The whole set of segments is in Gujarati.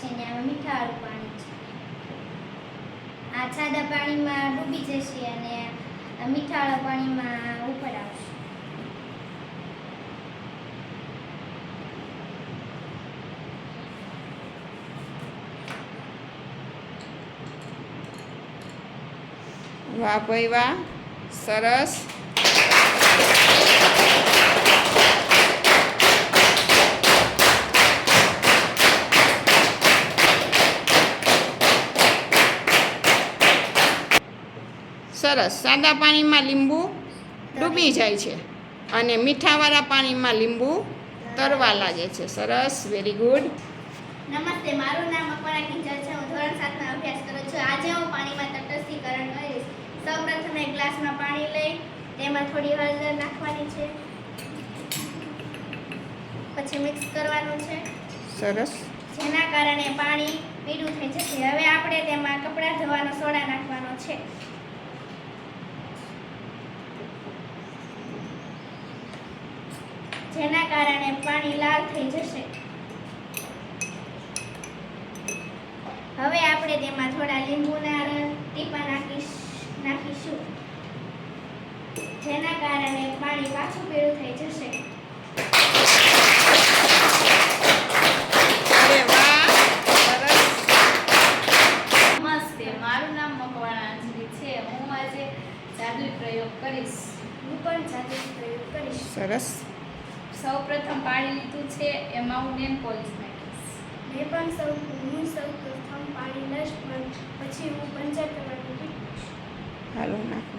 છે ને આમાં મીઠાવાળું પાણી છે. આ સાદા પાણીમાં ડૂબી જશે અને મીઠાવાળા પાણીમાં ઉપર આવશે. વાહ ભાઈ વાહ, સરસ. સરસ. સાદા પાણીમાં લીંબુ ડૂબી જાય છે અને મીઠાવાળા પાણીમાં લીંબુ તરવા લાગે છે. સરસ. વેરી ગુડ નમસ્તે મારું નામ અપરા કિંજલ છે. હું ધોરણ સાતમાં અભ્યાસ કરું છું. આજે હું પાણીમાં તટસ્થીકરણ કરીશ. સૌપ્રથમ એક ગ્લાસમાં પાણી લઈ તેમાં થોડી હળદર નાખવાની છે. પછી મિક્સ કરવાનું છે. સરસ. જેના કારણે પાણી પીળું થઈ જશે. હવે આપણે તેમાં કપડાં ધોવાનો સોડા નાખવાનો છે. જેના કારણે પાણી લાલ થઈ જશે. હવે આપણે તેમાં થોડા લીંબુના ટીપા નાખીશ નાખીશું. જેના કારણે પાણી પાછું પીળું થઈ જશે. મારું નામ મકવાણા અંજલિ છે. હું આજે જાદુઈ પ્રયોગ કરીશ. હું પણ જાતે પ્રયોગ કરીશ. સરસ. સૌપ્રથમ પાણી લીધું છે એમાં હું નેમ પોલિશ નાખીશ. મેં પણ સૌ હું સૌ પ્રથમ પાણી લઈશ પણ પછી હું પંચર કરવાનું. હાલો નાખો.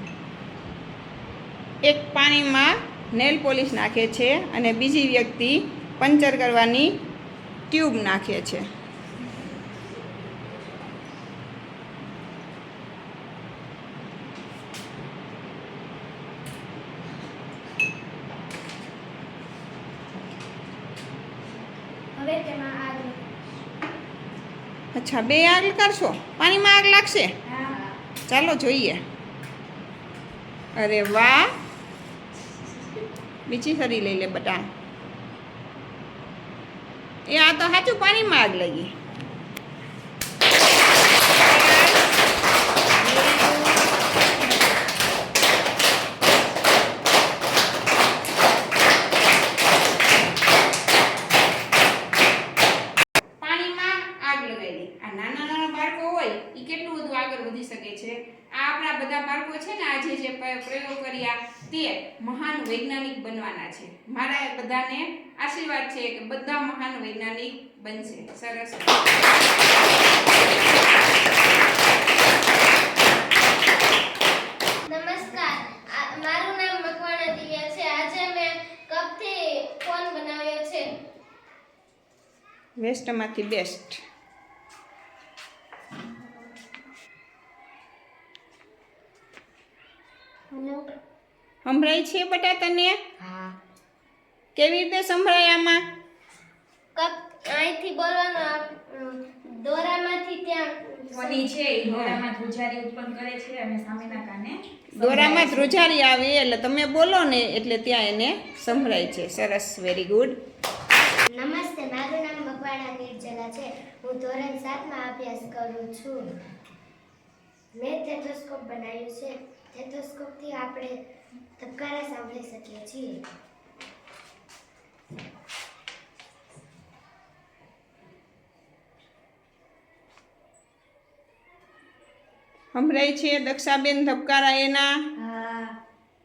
એક પાણીમાં નેલ પોલિશ નાખે છે અને બીજી વ્યક્તિ પંચર કરવાની ટ્યુબ નાખે છે. અચ્છા બે આગ કરશો? પાણીમાં આગ લાગશે? ચાલો જોઈએ. અરે વાહ! બીજી ફરી લઈ લે બટા. એ આ તો સાચું પાણીમાં આગ લાગી પાણીમાં આગ લગાવી આ નાના નાના બાળકો હોય એ કેટલું બધું આગળ વધી શકે છે આ આપણા બધા બાળકો છે ને આજે જે પ્રયોગ કર્યા તે મહાન વૈજ્ઞાનિક બનવાના છે. મારા બધાને આશીર્વાદ છે કે બધા મહાન વૈજ્ઞાનિક બનશે. સરસ. નમસ્કાર. આ- મારું નામ મકવાણા દિવ્યા છે. આજે મેં કપથી ફોન બનાવ્યો છે. વેસ્ટમાંથી બેસ્ટ. સંભળાય છે બટા તને હા. કેવી રીતે સંભળાય આમાં? કપ અહીંથી બોલવાનું દોરામાંથી ત્યાં ધ્વનિ છે દોરામાં ધ્રુજારી ઉત્પન્ન કરે છે અને સામેના કાને દોરામાં ધ્રુજારી આવે એટલે તમે બોલો ને એટલે ત્યાં એને સંભળાય છે. સરસ વેરી ગુડ નમસ્તે મારું નામ મકવાણા નિર્જલા છે. હું ધોરણ સાતમાં અભ્યાસ કરું છું. મેં થેથોસ્કોપ બનાવ્યું છે. થેથોસ્કોપથી આપણે ધબકારા સાંભળી શકીએ છીએ. સંભળાય છે દક્ષાબેન ધબકારા એના?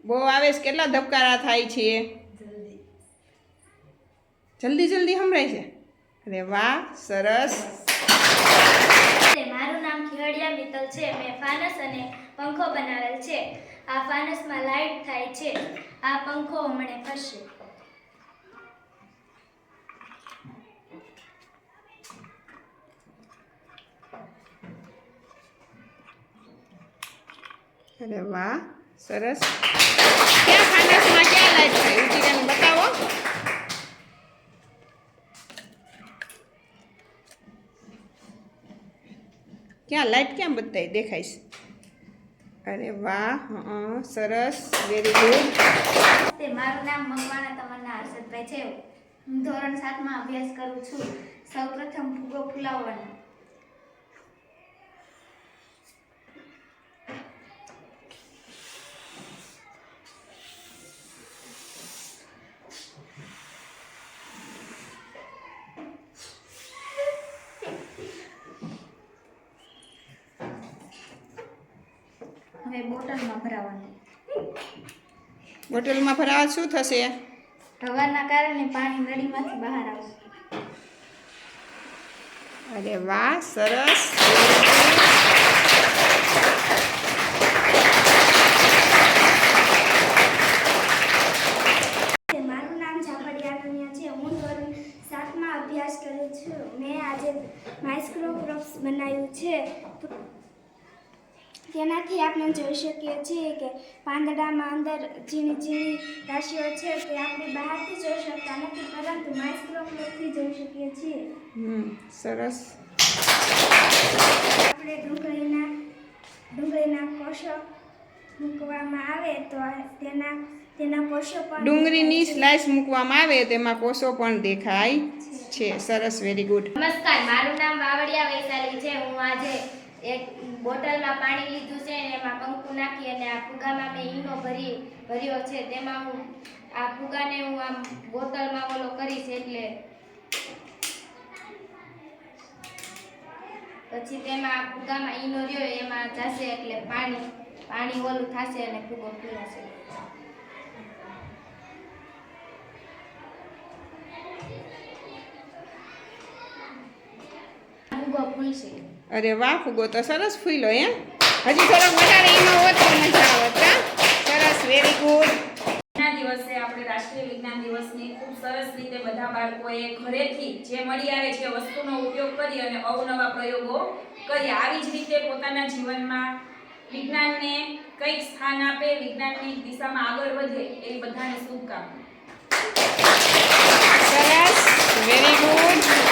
બહુ આવે છે. કેટલા ધબકારા થાય છે? જલ્દી. જલ્દી જલ્દી સંભળાય છે. અરે વાહ સરસ. મારું નામ ખીરડિયા મિત્તલ છે. મેં ફાનસ અને પંખો બનાવેલ છે. આ ફાનસમાં લાઈટ થાય છે. આ પંખો હમણે ફરશે. અરે વાહ, સરસ. ક્યાં ફાનસમાં ક્યાં લાઈટ થાય? ઉચીને બતાવો. ક્યાં લાઈટ ક્યાં બતાય? દેખાય છે. અરે વાહ સરસ વેરી ગુડ તે મારું નામ મકવાણા તમન્ના હર્ષદભાઈ છે. હું ધોરણ સાતમાં અભ્યાસ કરું છું. સૌપ્રથમ ફૂગો ફૂલાવવાનો. હવે બોટલમાં ભરાવાનું. બોટલમાં ભરાવા શું થશે? હવાના કારણે પાણી નળીમાંથી બહાર આવશે. અરે વાહ સરસ. મારું નામ ઝાપડિયા કન્યા છે. હું ધોરણ સાતમાં અભ્યાસ કરું છું. મેં આજે માઇક્રોક્રોપ્સ બનાવ્યું છે. તેનાથી આપણે જોઈ શકીએ છીએ કે પાંદડામાં અંદર ઝીણી ઝીણી રાશિઓ છે તે આપણે બહારથી જોઈ શકતા નથી પરંતુ માઇક્રોસ્કોપથી જોઈ શકીએ છીએ. હમ સરસ. આપણે ડુંગળીના ડુંગળીના કોષો મૂકવામાં આવે તો તેના તેના કોષો પણ ડુંગળીની સ્લાઇસ મૂકવામાં આવે તેમાં કોષો પણ દેખાય છે. સરસ વેરી ગુડ નમસ્કાર મારું નામ વાવડિયા વૈશાલી છે. હું આજે એક બોટલમાં પાણી લીધું છે અને એમાં કંકુ નાખી અને આ ફુગામાં મેં ઈનો ભરી, ભર્યો છે. તેમાં હું આ ફુગાને હું આમ બોટલમાં ઓલો કરીશ એટલે પછી તેમાં આ ફુગામાં ઈનો રહ્યો, એમાં જશે એટલે પાણી પાણી ઓલું થશે અને ફુગો ફૂલાશે ફુગો ફૂલશે. અરે વાહ ફૂગો તો સરસ ફૂલો એમ હજી થોડોક વધારે એમાં હોત તો મજા આવત સરસ વેરી ગુડ દિવસે આપણે રાષ્ટ્રીય વિજ્ઞાન દિવસની ખૂબ સરસ રીતે બધા બાળકોએ ઘરેથી જે મળી આવે છે વસ્તુનો ઉપયોગ કરી અને અવનવા પ્રયોગો કર્યા આવી જ રીતે પોતાના જીવનમાં વિજ્ઞાનને કંઈક સ્થાન આપે વિજ્ઞાનની દિશામાં આગળ વધે એવી બધાને શુભકામના. સરસ વેરી ગુડ